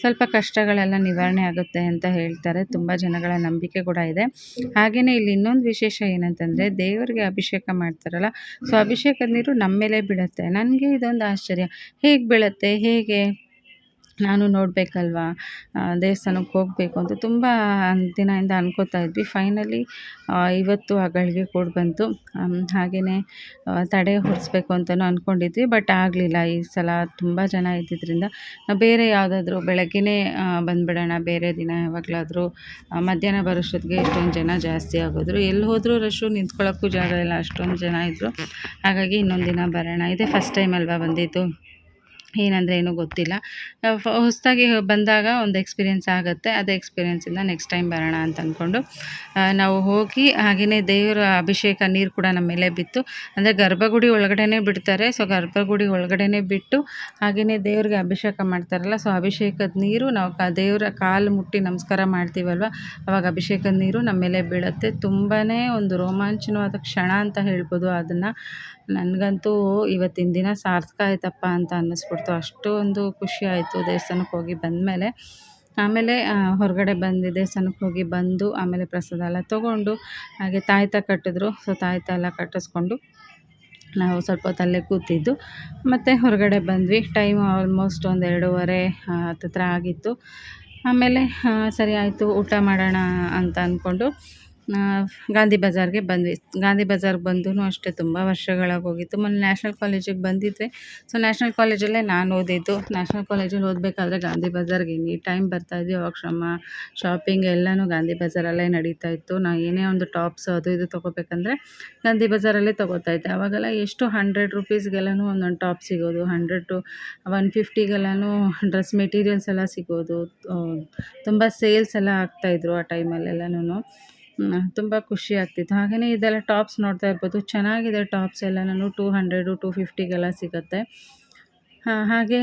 ಸ್ವಲ್ಪ ಕಷ್ಟಗಳೆಲ್ಲ ನಿವಾರಣೆ ಆಗುತ್ತೆ ಅಂತ ಹೇಳ್ತಾರೆ. ತುಂಬ ಜನಗಳ ನಂಬಿಕೆ ಕೂಡ ಇದೆ. ಹಾಗೆಯೇ ಇಲ್ಲಿ ಇನ್ನೊಂದು ವಿಶೇಷ ಏನಂತಂದರೆ ದೇವರಿಗೆ ಅಭಿಷೇಕ ಮಾಡ್ತಾರಲ್ಲ ಸೊ ಅಭಿಷೇಕದ ನೀರು ನಮ್ಮ ಮೇಲೆ ಬಿಡುತ್ತೆ ನನಗೆ ಇದೊಂದು ಆಶ್ಚರ್ಯ. ಹೇಗೆ ಬೀಳುತ್ತೆ, ಹೇಗೆ? ನಾನು ನೋಡಬೇಕಲ್ವಾ? ದೇವಸ್ಥಾನಕ್ಕೆ ಹೋಗಬೇಕು ಅಂತ ತುಂಬ ದಿನದಿಂದ ಅಂದ್ಕೋತಾ ಇದ್ವಿ. ಫೈನಲಿ ಇವತ್ತು ಆ ಗಳಿಗೆ ಕೂಡ ಬಂತು. ಹಾಗೆಯೇ ತಡೆ ಹೊಡಿಸ್ಬೇಕು ಅಂತಲೂ ಅಂದ್ಕೊಂಡಿದ್ವಿ ಬಟ್ ಆಗಲಿಲ್ಲ. ಈ ಸಲ ತುಂಬ ಜನ ಇದ್ದಿದ್ದರಿಂದ ಬೇರೆ ಯಾವುದಾದ್ರೂ ಬೆಳಗ್ಗೆನೇ ಬಂದುಬಿಡೋಣ. ಬೇರೆ ದಿನ ಯಾವಾಗಲಾದರೂ ಮಧ್ಯಾಹ್ನ ಬರೋಷ್ಟೊತ್ತಿಗೆ ಇಷ್ಟೊಂದು ಜನ ಜಾಸ್ತಿ ಆಗೋದ್ರು. ಎಲ್ಲಿ ಹೋದರೂ ರಶ್ಶು ನಿಂತ್ಕೊಳ್ಳೋಕ್ಕೂ ಜಾಗ ಇಲ್ಲ. ಅಷ್ಟೊಂದು ಜನ ಇದ್ದರು ಹಾಗಾಗಿ ಇನ್ನೊಂದು ದಿನ ಬರೋಣ. ಇದೇ ಫಸ್ಟ್ ಟೈಮ್ ಅಲ್ವಾ ಬಂದಿದ್ದು? ಏನಂದರೆ ಏನೂ ಗೊತ್ತಿಲ್ಲ. ಹೊಸದಾಗಿ ಬಂದಾಗ ಒಂದು ಎಕ್ಸ್ಪೀರಿಯೆನ್ಸ್ ಆಗುತ್ತೆ. ಅದೇ ಎಕ್ಸ್ಪೀರಿಯೆನ್ಸಿಂದ ನೆಕ್ಸ್ಟ್ ಟೈಮ್ ಬರೋಣ ಅಂತ ಅಂದ್ಕೊಂಡು ನಾವು ಹೋಗಿ ಹಾಗೆಯೇ ದೇವರ ಅಭಿಷೇಕ ನೀರು ಕೂಡ ನಮ್ಮ ಮೇಲೆ ಬಿತ್ತು. ಅಂದರೆ ಗರ್ಭಗುಡಿ ಒಳಗಡೆನೇ ಬಿಡ್ತಾರೆ. ಸೊ ಗರ್ಭಗುಡಿ ಒಳಗಡೆನೇ ಬಿಟ್ಟು ಹಾಗೆಯೇ ದೇವ್ರಿಗೆ ಅಭಿಷೇಕ ಮಾಡ್ತಾರಲ್ಲ ಸೊ ಅಭಿಷೇಕದ ನೀರು ನಾವು ಕ, ದೇವರ ಕಾಲು ಮುಟ್ಟಿ ನಮಸ್ಕಾರ ಮಾಡ್ತೀವಲ್ವ? ಅವಾಗ ಅಭಿಷೇಕದ ನೀರು ನಮ್ಮ ಮೇಲೆ ಬೀಳುತ್ತೆ. ತುಂಬಾ ಒಂದು ರೋಮಾಂಚನವಾದ ಕ್ಷಣ ಅಂತ ಹೇಳ್ಬೋದು ಅದನ್ನು. ನನಗಂತೂ ಇವತ್ತಿನ ದಿನ ಸಾರ್ಥಕ ಆಯ್ತಪ್ಪ ಅಂತ ಅನ್ನಿಸ್ಬಿಡ್ತು. ಅಷ್ಟೊಂದು ಖುಷಿ ಆಯಿತು ದೇವಸ್ಥಾನಕ್ಕೆ ಹೋಗಿ ಬಂದಮೇಲೆ. ಆಮೇಲೆ ಹೊರಗಡೆ ಬಂದು ದೇವಸ್ಥಾನಕ್ಕೆ ಹೋಗಿ ಬಂದು, ಆಮೇಲೆ ಪ್ರಸಾದ ಎಲ್ಲ ತೊಗೊಂಡು, ಹಾಗೆ ತಾಯ್ತ ಕಟ್ಟಿದ್ರು. ಸೊ ತಾಯ್ತ ಎಲ್ಲ ಕಟ್ಟಿಸ್ಕೊಂಡು ನಾವು ಸ್ವಲ್ಪ ಹೊತ್ತು ಕೂತಿದ್ದು. ಮತ್ತು ಹೊರಗಡೆ ಬಂದ್ವಿ. ಟೈಮ್ ಆಲ್ಮೋಸ್ಟ್ ಒಂದು ಎರಡೂವರೆ ಹತ್ತತ್ರ ಆಗಿತ್ತು. ಆಮೇಲೆ ಸರಿ ಆಯಿತು, ಊಟ ಮಾಡೋಣ ಅಂತ ಅಂದ್ಕೊಂಡು ಗಾಂಧಿ ಬಜಾರ್ಗೆ ಬಂದ್ವಿ. ಗಾಂಧಿ ಬಜಾರ್ಗೆ ಬಂದೂ ಅಷ್ಟೇ ತುಂಬ ವರ್ಷಗಳಾಗಿ ಹೋಗಿತ್ತು. ಮೊನ್ನೆ ನ್ಯಾಷನಲ್ ಕಾಲೇಜಿಗೆ ಬಂದಿದ್ದೆ ಸೊ, ನ್ಯಾಷನಲ್ ಕಾಲೇಜಲ್ಲೇ ನಾನು ಓದಿದ್ದು. ನ್ಯಾಷನಲ್ ಕಾಲೇಜಲ್ಲಿ ಓದಬೇಕಾದ್ರೆ ಗಾಂಧಿ ಬಜಾರ್ಗೆ ಎನಿ ಟೈಮ್ ಬರ್ತಾಯಿದ್ವಿ ಅವಾಗ ಶ್ರಮ, ಶಾಪಿಂಗ್ ಎಲ್ಲನೂ ಗಾಂಧಿ ಬಜಾರಲ್ಲೇ ನಡೀತಾ ಇತ್ತು. ನಾವು ಏನೇ ಒಂದು ಟಾಪ್ಸ್ ಅದು ಇದು ತೊಗೋಬೇಕಂದ್ರೆ ಗಾಂಧಿ ಬಜಾರಲ್ಲೇ ತೊಗೋತಾ ಇದ್ದೆ. ಅವಾಗೆಲ್ಲ ಎಷ್ಟು ಹಂಡ್ರೆಡ್ ರುಪೀಸ್ಗೆಲ್ಲನೂ ಒಂದೊಂದು ಟಾಪ್ ಸಿಗೋದು. ಹಂಡ್ರೆಡ್ ಟು ಒನ್ ಫಿಫ್ಟಿಗೆಲ್ಲನೂ ಡ್ರೆಸ್ ಮೆಟೀರಿಯಲ್ಸ್ ಎಲ್ಲ ಸಿಗೋದು. ತುಂಬ ಸೇಲ್ಸ್ ಎಲ್ಲ ಆಗ್ತಾಯಿದ್ರು ಆ ಟೈಮಲ್ಲೆಲ್ಲನೂ ತುಂಬ ಖುಷಿ ಆಗ್ತಿತ್ತು. ಹಾಗೆಯೇ ಇದೆಲ್ಲ ಟಾಪ್ಸ್ ನೋಡ್ತಾ ಇರ್ಬೋದು. ಚೆನ್ನಾಗಿದೆ ಟಾಪ್ಸ್ ಎಲ್ಲ, ನಾನು ಟೂ ಹಂಡ್ರೆಡು, ಟೂ ಫಿಫ್ಟಿಗೆಲ್ಲ ಸಿಗುತ್ತೆ. ಹಾಗೆ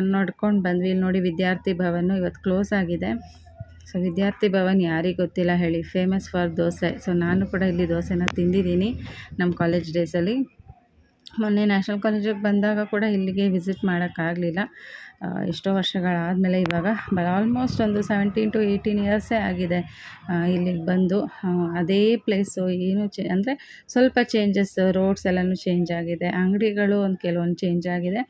ನೋಡ್ಕೊಂಡು ಬಂದ್ವಿ. ಇಲ್ಲಿ ನೋಡಿ ವಿದ್ಯಾರ್ಥಿ ಭವನ ಇವತ್ತು ಕ್ಲೋಸ್ ಆಗಿದೆ. ಸೊ, ವಿದ್ಯಾರ್ಥಿ ಭವನ್ ಯಾರಿಗೆ ಗೊತ್ತಿಲ್ಲ ಹೇಳಿ. Famous for dosa. ಸೊ, ನಾನು ಕೂಡ ಇಲ್ಲಿ ದೋಸೆನ ತಿಂದಿದ್ದೀನಿ ನಮ್ಮ ಕಾಲೇಜ್ ಡೇಸಲ್ಲಿ. ಮೊನ್ನೆ ನ್ಯಾಷನಲ್ ಕಾಲೇಜಿಗೆ ಬಂದಾಗ ಕೂಡ ಇಲ್ಲಿಗೆ ವಿಸಿಟ್ ಮಾಡೋಕ್ಕಾಗಲಿಲ್ಲ. ಎಷ್ಟೋ ವರ್ಷಗಳಾದಮೇಲೆ ಇವಾಗ, ಬ ಆಲ್ಮೋಸ್ಟ್ ಒಂದು ಸೆವೆಂಟೀನ್ ಟು ಏಯ್ಟೀನ್ ಇಯರ್ಸೇ ಆಗಿದೆ. ಇಲ್ಲಿಗೆ ಬಂದು ಅದೇ ಪ್ಲೇಸು ಏನು ಚೇ, ಅಂದರೆ ಸ್ವಲ್ಪ ಚೇಂಜಸ್ ರೋಡ್ಸ್ ಎಲ್ಲನೂ ಚೇಂಜ್ ಆಗಿದೆ. ಅಂಗಡಿಗಳು ಒಂದು ಕೆಲವೊಂದು ಚೇಂಜ್ ಆಗಿದೆ.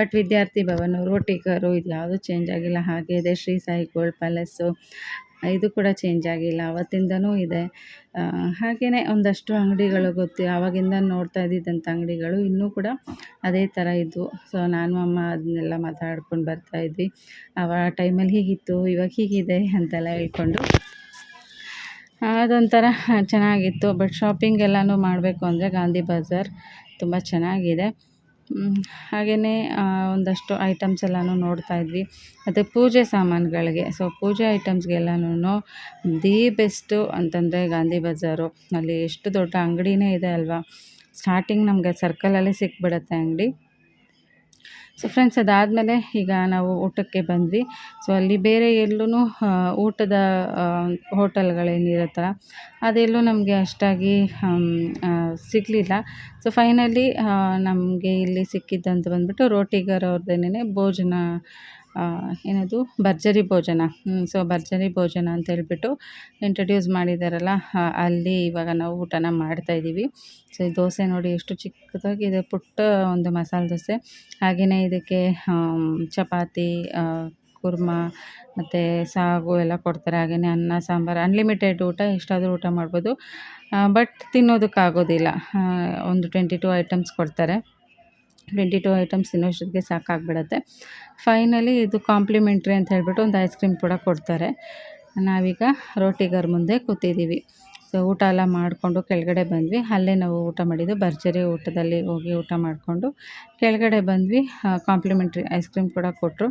ಬಟ್ ವಿದ್ಯಾರ್ಥಿ ಭವನ, ರೋಟಿಕರು ಇದು ಯಾವುದೂ ಚೇಂಜ್ ಆಗಿಲ್ಲ. ಹಾಗೆ ಇದೆ ಶ್ರೀ ಸಾಯಿ ಗೋಲ್ಡ್ ಪ್ಯಾಲೇಸು ಇದು ಕೂಡ ಚೇಂಜ್ ಆಗಿಲ್ಲ. ಅವತ್ತಿಂದನೂ ಇದೆ. ಹಾಗೆಯೇ ಒಂದಷ್ಟು ಅಂಗಡಿಗಳು ಗೊತ್ತು, ಆವಾಗಿಂದ ನೋಡ್ತಾ ಇದ್ದಿದ್ದಂಥ ಅಂಗಡಿಗಳು ಇನ್ನೂ ಕೂಡ ಅದೇ ಥರ ಇದ್ವು. ಸೊ ನಾನು, ಅಮ್ಮ ಅದನ್ನೆಲ್ಲ ಮಾತಾಡ್ಕೊಂಡು ಬರ್ತಾ ಇದ್ವಿ. ಆವಾಗ ಟೈಮಲ್ಲಿ ಹೀಗಿತ್ತು, ಇವಾಗ ಹೀಗಿದೆ ಅಂತೆಲ್ಲ ಹೇಳ್ಕೊಂಡು. ಅದೊಂಥರ ಚೆನ್ನಾಗಿತ್ತು. ಬಟ್ ಶಾಪಿಂಗ್ ಎಲ್ಲನೂ ಮಾಡಬೇಕು ಅಂದರೆ ಗಾಂಧಿ ಬಜಾರ್ ತುಂಬ ಚೆನ್ನಾಗಿದೆ. ಹಾಗೆಯೇ ಒಂದಷ್ಟು ಐಟಮ್ಸ್ ಎಲ್ಲನೂ ನೋಡ್ತಾ ಇದ್ವಿ. ಮತ್ತು ಪೂಜೆ ಸಾಮಾನುಗಳಿಗೆ. ಸೊ ಪೂಜೆ ಐಟಮ್ಸ್ಗೆಲ್ಲನೂ ದಿ ಬೆಸ್ಟು ಅಂತಂದರೆ ಗಾಂಧಿ ಬಜಾರು. ಅಲ್ಲಿ ಎಷ್ಟು ದೊಡ್ಡ ಅಂಗಡಿನೇ ಇದೆ ಅಲ್ವಾ? ಸ್ಟಾರ್ಟಿಂಗ್ ನಮಗೆ ಸರ್ಕಲಲ್ಲಿ ಸಿಕ್ಬಿಡುತ್ತೆ ಅಂಗಡಿ. ಸೊ ಫ್ರೆಂಡ್ಸ್ ಅದಾದಮೇಲೆ ಈಗ ನಾವು ಊಟಕ್ಕೆ ಬಂದ್ವಿ. ಸೊ ಅಲ್ಲಿ ಬೇರೆ ಎಲ್ಲೂ ಊಟದ ಹೋಟೆಲ್ಗಳೇನಿರುತ್ತಲ್ಲ, ಅದೆಲ್ಲೂ ನಮಗೆ ಅಷ್ಟಾಗಿ ಸಿಗಲಿಲ್ಲ. ಸೊ ಫೈನಲಿ ನಮಗೆ ಇಲ್ಲಿ ಸಿಕ್ಕಿದ್ದಂತ ಬಂದ್ಬಿಟ್ಟು ರೋಟಿಗರ್ ಅವ್ರದ್ದೇನೆ ಭೋಜನ ಏನದು? ಭರ್ಜರಿ ಭೋಜನ. ಸೊ ಭರ್ಜರಿ ಭೋಜನ ಅಂತ ಹೇಳ್ಬಿಟ್ಟು ಇಂಟ್ರಡ್ಯೂಸ್ ಮಾಡಿದ್ದಾರಲ್ಲ ಅಲ್ಲಿ ಇವಾಗ ನಾವು ಊಟನ ಮಾಡ್ತಾಯಿದ್ದೀವಿ ಸೊ ಈ ದೋಸೆ ನೋಡಿ ಎಷ್ಟು ಚಿಕ್ಕದಾಗಿದೆ ಪುಟ್ಟ ಒಂದು ಮಸಾಲೆ ದೋಸೆ. ಹಾಗೆಯೇ ಇದಕ್ಕೆ ಚಪಾತಿ ಕುರ್ಮ, ಮತ್ತು ಸಾಗು ಎಲ್ಲ ಕೊಡ್ತಾರೆ. ಹಾಗೆಯೇ ಅನ್ನ, ಸಾಂಬಾರು ಅನ್ಲಿಮಿಟೆಡ್ ಊಟ, ಎಷ್ಟಾದರೂ ಊಟ ಮಾಡ್ಬೋದು. ಬಟ್ ತಿನ್ನೋದಕ್ಕಾಗೋದಿಲ್ಲ. ಒಂದು ಟ್ವೆಂಟಿ ಟು ಐಟಮ್ಸ್ ಕೊಡ್ತಾರೆ. ಟ್ವೆಂಟಿ ಟು ಐಟಮ್ಸ್ ತಿನ್ನೋಷ್ಟೊತ್ತಿಗೆ ಸಾಕಾಗ್ಬಿಡುತ್ತೆ. ಫೈನಲಿ ಇದು ಕಾಂಪ್ಲಿಮೆಂಟ್ರಿ ಅಂತ ಹೇಳ್ಬಿಟ್ಟು ಒಂದು ಐಸ್ ಕ್ರೀಮ್ ಕೂಡ ಕೊಡ್ತಾರೆ. ನಾವೀಗ ರೋಟಿಗರ್ ಮುಂದೆ ಕೂತಿದ್ದೀವಿ. ಸೊ ಊಟ ಎಲ್ಲ ಮಾಡಿಕೊಂಡು ಕೆಳಗಡೆ ಬಂದ್ವಿ. ಅಲ್ಲೇ ನಾವು ಊಟ ಮಾಡಿದ್ದು ಭರ್ಜರಿ ಊಟದಲ್ಲಿ ಹೋಗಿ ಊಟ ಮಾಡಿಕೊಂಡು ಕೆಳಗಡೆ ಬಂದ್ವಿ. ಕಾಂಪ್ಲಿಮೆಂಟ್ರಿ ಐಸ್ ಕ್ರೀಮ್ ಕೂಡ ಕೊಟ್ಟರು.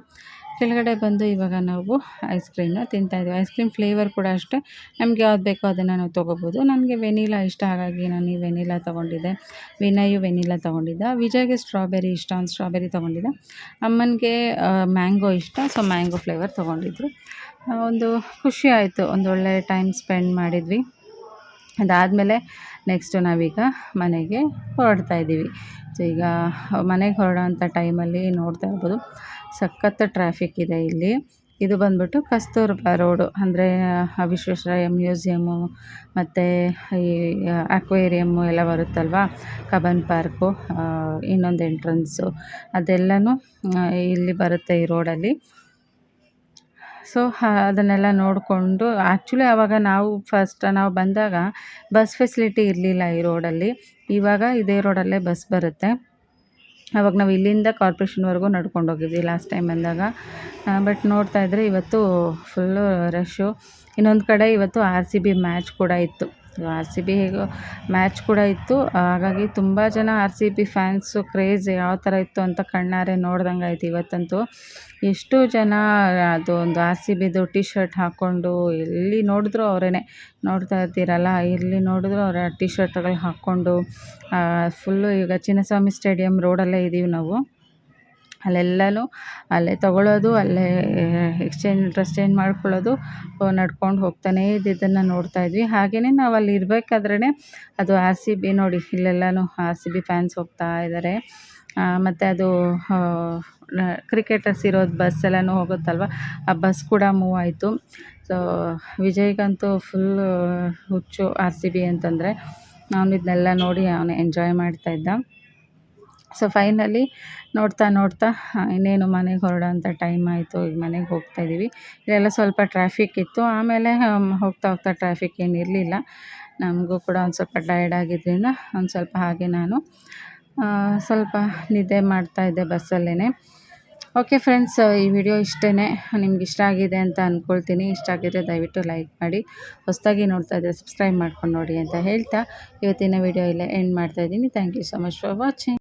ಕೆಳಗಡೆ ಬಂದು ಇವಾಗ ನಾವು ಐಸ್ ಕ್ರೀಮ್ನ ತಿಂತಾಯಿದ್ವಿ ಐಸ್ ಕ್ರೀಮ್ ಫ್ಲೇವರ್ ಕೂಡ ಅಷ್ಟೇ. ನಮ್ಗೆ ಯಾವ್ದು ಬೇಕೋ ಅದನ್ನು ನಾವು ತೊಗೋಬೋದು. ನನಗೆ ವೆನಿಲಾ ಇಷ್ಟ ಹಾಗಾಗಿ ನಾನು ಈ ವೆನಿಲಾ ತೊಗೊಂಡಿದ್ದೆ. ವಿನಯು ವೆನಿಲಾ ತೊಗೊಂಡಿದ್ದ. ವಿಜಯ್ಗೆ ಸ್ಟ್ರಾಬೆರಿ ಇಷ್ಟ ಒಂದು ಸ್ಟ್ರಾಬೆರಿ ತೊಗೊಂಡಿದ್ದ. ಅಮ್ಮನಿಗೆ ಮ್ಯಾಂಗೋ ಇಷ್ಟ ಸೊ ಮ್ಯಾಂಗೋ ಫ್ಲೇವರ್ ತೊಗೊಂಡಿದ್ರು. ಒಂದು ಖುಷಿ ಆಯಿತು. ಒಳ್ಳೆ ಟೈಮ್ ಸ್ಪೆಂಡ್ ಮಾಡಿದ್ವಿ. ಅದಾದಮೇಲೆ ನೆಕ್ಸ್ಟು ನಾವೀಗ ಮನೆಗೆ ಹೊರಡ್ತಾ ಇದ್ದೀವಿ. ಸೊ ಈಗ ಮನೆಗೆ ಹೊರಡೋಂಥ ಟೈಮಲ್ಲಿ ನೋಡ್ತಾ ಇರ್ಬೋದು. ಸಖತ್ ಟ್ರಾಫಿಕ್ ಇದೆ ಇಲ್ಲಿ. ಇದು ಬಂದ್ಬಿಟ್ಟು ಕಸ್ತೂರ್ಬಾ ರೋಡು, ಅಂದರೆ ವಿಶ್ವೇಶ್ವರಯ್ಯ ಮ್ಯೂಸಿಯಮ್ಮು ಮತ್ತು ಈ ಅಕ್ವೇರಿಯಮ್ಮು ಎಲ್ಲ ಬರುತ್ತಲ್ವ? ಕಬನ್ ಪಾರ್ಕು ಇನ್ನೊಂದು ಎಂಟ್ರೆನ್ಸು ಅದೆಲ್ಲನೂ ಇಲ್ಲಿ ಬರುತ್ತೆ ಈ ರೋಡಲ್ಲಿ ಸೊ ಅದನ್ನೆಲ್ಲ ನೋಡಿಕೊಂಡು ಆ್ಯಕ್ಚುಲಿ ಆವಾಗ ನಾವು ಫಸ್ಟ್ ನಾವು ಬಂದಾಗ ಬಸ್ ಫೆಸಿಲಿಟಿ ಇರಲಿಲ್ಲ ಈ ರೋಡಲ್ಲಿ ಇವಾಗ ಇದೇ ರೋಡಲ್ಲೇ ಬಸ್ ಬರುತ್ತೆ. ಆವಾಗ ನಾವು ಇಲ್ಲಿಂದ ಕಾರ್ಪೊರೇಷನ್ವರೆಗೂ ನಡ್ಕೊಂಡು ಹೋಗಿದ್ವಿ ಲಾಸ್ಟ್ ಟೈಮ್ ಬಂದಾಗ ಬಟ್ ನೋಡ್ತಾ ಇದ್ದರೆ ಇವತ್ತು ಫುಲ್ಲು ರಶ್ಶು ಇನ್ನೊಂದು ಕಡೆ ಇವತ್ತು ಆರ್ ಸಿ ಬಿ ಮ್ಯಾಚ್ ಕೂಡ ಇತ್ತು. ಆರ್ ಸಿ ಬಿ ಹೇಗೋ ಮ್ಯಾಚ್ ಕೂಡ ಇತ್ತು. ಹಾಗಾಗಿ ತುಂಬ ಜನ R C B fans craze ಯಾವ ಥರ ಇತ್ತು ಅಂತ ಕಣ್ಣಾರೆ ನೋಡ್ದಂಗೆ ಆಯ್ತು ಇವತ್ತಂತೂ. ಎಷ್ಟು ಜನ ಅದು ಒಂದು ಆರ್ ಸಿ ಬಿದು ಟಿ ಶರ್ಟ್ ಹಾಕ್ಕೊಂಡು ಎಲ್ಲಿ ನೋಡಿದ್ರು ಅವರೇ ನೋಡ್ತಾ ಇರ್ತೀರಲ್ಲ, ಎಲ್ಲಿ ನೋಡಿದ್ರು ಅವರ ಟಿ ಶರ್ಟ್ಗಳು ಹಾಕ್ಕೊಂಡು ಫುಲ್ಲು ಈಗ ಚಿನ್ನಸ್ವಾಮಿ ಸ್ಟೇಡಿಯಂ ರೋಡಲ್ಲೇ ಇದ್ದೀವಿ ನಾವು. ಅಲ್ಲೆಲ್ಲನೂ ಅಲ್ಲೇ ತಗೊಳ್ಳೋದು ಅಲ್ಲೇ ಎಕ್ಸ್ಚೇಂಜ್ ಡ್ರೆಸ್ ಚೇಂಜ್ ಮಾಡ್ಕೊಳ್ಳೋದು ನಡ್ಕೊಂಡು ಹೋಗ್ತಾನೇ ಇದ್ದಿದ್ದನ್ನು ನೋಡ್ತಾ ಇದ್ವಿ. ಹಾಗೆಯೇ ನಾವು ಅಲ್ಲಿ ಇರಬೇಕಾದ್ರೇ ಅದು ಆರ್ ಸಿ ಬಿ ನೋಡಿ, ಇಲ್ಲೆಲ್ಲಾನು ಆರ್ ಸಿ ಬಿ ಫ್ಯಾನ್ಸ್ ಹೋಗ್ತಾ ಇದ್ದಾರೆ ಮತ್ತು ಅದು ಕ್ರಿಕೆಟರ್ಸ್ ಇರೋದು ಬಸ್ ಎಲ್ಲನೂ ಹೋಗುತ್ತಲ್ವ? ಆ ಬಸ್ ಕೂಡ ಮೂವ್ ಆಯಿತು. ಸೊ ವಿಜಯ್ಗಂತೂ ಫುಲ್ಲು ಹುಚ್ಚು ಆರ್ ಸಿ ಬಿ ಅಂತಂದರೆ ಅವನು ಇದನ್ನೆಲ್ಲ ನೋಡಿ ಅವನು ಎಂಜಾಯ್ ಮಾಡ್ತಾ ಇದ್ದ. ಸೊ ಫೈನಲಿ ನೋಡ್ತಾ ನೋಡ್ತಾ ಇನ್ನೇನು ಮನೆಗೆ ಹೊರಡೋಂಥ ಟೈಮ್ ಆಯಿತು. ಈಗ ಮನೆಗೆ ಹೋಗ್ತಾಯಿದ್ದೀವಿ ಇಲ್ಲೆಲ್ಲ ಸ್ವಲ್ಪ ಟ್ರಾಫಿಕ್ ಇತ್ತು. ಆಮೇಲೆ ಹೋಗ್ತಾ ಹೋಗ್ತಾ ಟ್ರಾಫಿಕ್ ಏನು ಇರಲಿಲ್ಲ. ನಮಗೂ ಕೂಡ ಒಂದು ಸ್ವಲ್ಪ ಟಯರ್ಡ್ ಆಗಿದ್ದರಿಂದ ಒಂದು ಸ್ವಲ್ಪ ಹಾಗೆ ನಾನು ಸ್ವಲ್ಪ ನಿದ್ದೆ ಮಾಡ್ತಾಯಿದ್ದೆ ಬಸ್ಸಲ್ಲೇ ಓಕೆ ಫ್ರೆಂಡ್ಸ್ ಈ ವಿಡಿಯೋ ಇಷ್ಟೇ ನಿಮ್ಗೆ ಇಷ್ಟ ಆಗಿದೆ ಅಂತ ಅಂದ್ಕೊಳ್ತೀನಿ ಇಷ್ಟ ಆಗಿದ್ರೆ ದಯವಿಟ್ಟು ಲೈಕ್ ಮಾಡಿ. ಹೊಸದಾಗಿ ನೋಡ್ತಾ ಇದ್ದರೆ ಸಬ್ಸ್ಕ್ರೈಬ್ ಮಾಡ್ಕೊಂಡು ನೋಡಿ ಅಂತ ಹೇಳ್ತಾ. ಇವತ್ತಿನ ವಿಡಿಯೋ ಇಲ್ಲೇ ಎಂಡ್ ಮಾಡ್ತಾಯಿದ್ದೀನಿ thank you so much for watching